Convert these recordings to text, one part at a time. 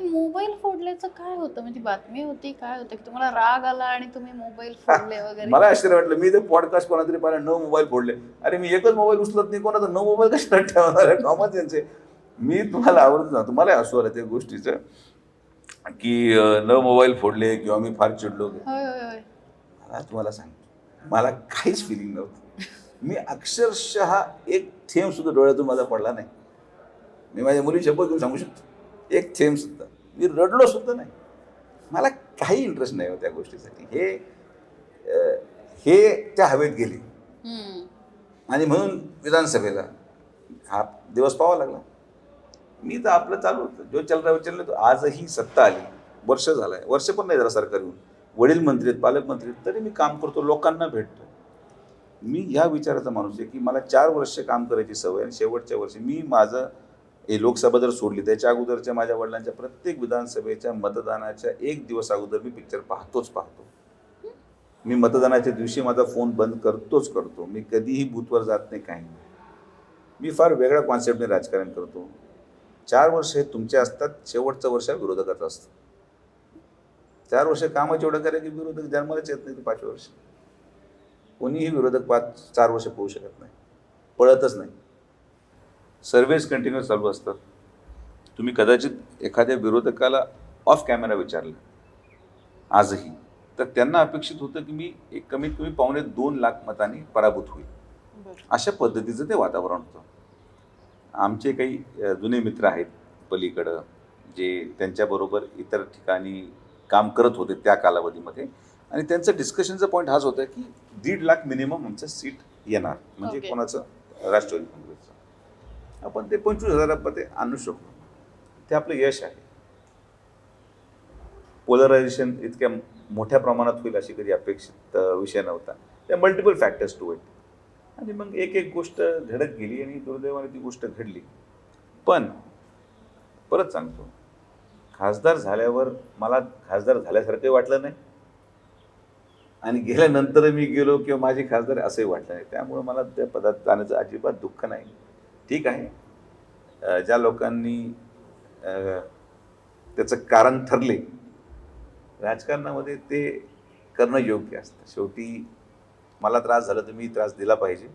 हे मोबाईल फोडल्याचं काय होतं? म्हणजे बातमी होती काय होतं? की तुम्हाला राग आला आणि तुम्ही मोबाईल फोडले वगैरे? मला आश्चर्य वाटलं. मी ते पॉडकास्ट कोणातरी पाहिलं न मोबाईल फोडले. अरे मी एकच मोबाईल उचलत नाही कोणाचा न मोबाईल कशाला ठेवणार? आहे कामच यांचे मी तुम्हाला आवडत ना तुम्हाला हसू आलं त्या गोष्टीचं की न मोबाईल फोडले किंवा मी फार चिडलो. मला तुम्हाला सांगतो. मला काहीच फिलिंग नव्हतं. मी अक्षरशः एक थेंब सुद्धा डोळ्यातून माझा पडला नाही. मी माझ्या मुली शपथ घेऊन सांगू शकतो. एक थेंब सुद्धा. मी रडलो सुद्धा नाही. मला काही इंटरेस्ट नाही हो त्या गोष्टीसाठी. हे हे त्या हवेत गेले. आणि म्हणून विधानसभेला हा दिवस पाहावा लागला. मी तर आपलं चालू होतं. जो चल रहा चलने दो आजही सत्ता आली. वर्ष झालंय. वर्ष पण नाही जरा सरकार येऊन. वडील मंत्री आहेत पालकमंत्री आहेत तरी मी काम करतो लोकांना भेटतो. मी ह्या विचाराचा माणूस आहे की मला चार वर्ष काम करायची सवय आणि शेवटच्या वर्षी मी माझं हे लोकसभा जर सोडली त्याच्या अगोदरच्या माझ्या वडिलांच्या प्रत्येक विधानसभेच्या मतदानाच्या एक दिवस अगोदर मी पिक्चर पाहतोच पाहतो. मी मतदानाच्या दिवशी माझा फोन बंद करतोच करतो. मी कधीही बूथवर जात नाही काही नाही. मी फार वेगळ्या कॉन्सेप्टने राजकारण करतो. चार वर्ष हे तुमचे असतात शेवटचं वर्ष विरोधकाचं असतं. चार वर्ष कामाचे एवढं करा की विरोधक जन्मालाच येत नाही ते पाच वर्ष. कोणीही विरोधक पाच चार वर्ष पोहू शकत नाही. पळतच नाही. सर्व्हिस कंटिन्यू चालू असतात तुम्ही कदाचित एखाद्या विरोधकाला ऑफ कॅमेरा विचारलं. आजही. तर त्यांना अपेक्षित होतं की मी एक कमीत कमी पावणे दोन लाख मतांनी पराभूत होईल. अशा पद्धतीचं ते वातावरण होतं. आमचे काही जुने मित्र आहेत पलीकडं जे त्यांच्याबरोबर इतर ठिकाणी काम करत होते त्या कालावधीमध्ये. आणि त्यांचं डिस्कशनचा पॉईंट हाच होता की दीड लाख मिनिमम आमचं सीट येणार. म्हणजे Okay. कोणाचं राष्ट्रवादी आपण ते पंचवीस हजारापर्यंत ते आणू शकतो ते आपलं यश आहे. पोलरायझेशन इतक्या मोठ्या प्रमाणात होईल अशी कधी अपेक्षित विषय नव्हता. त्या मल्टिपल फॅक्टर्स टू इट आणि मग एक एक गोष्ट घडत गेली आणि दुर्दैवाने ती गोष्ट घडली. पण परत सांगतो. खासदार झाल्यावर मला खासदार झाल्यासारखंही वाटलं नाही. आणि गेल्यानंतर मी गेलो किंवा माझी खासदार असंही वाटलं नाही. त्यामुळे मला त्या पदात जाण्याचं अजिबात दुःख नाही. ठीक आहे. ज्या लोकांनी त्याचं कारण ठरले राजकारणामध्ये ते करणं योग्य असतं. शेवटी मला त्रास झाला तर मी त्रास दिला पाहिजे.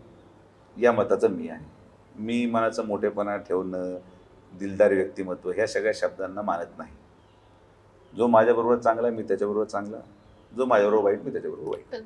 या मताचं मी आहे. मी मनाचं मोठेपणा ठेवणं दिलदार व्यक्तिमत्व ह्या सगळ्या शब्दांना मानत नाही. जो माझ्याबरोबर चांगला मी त्याच्याबरोबर चांगला. जो माझ्याबरोबर वाईट मी त्याच्याबरोबर वाईट.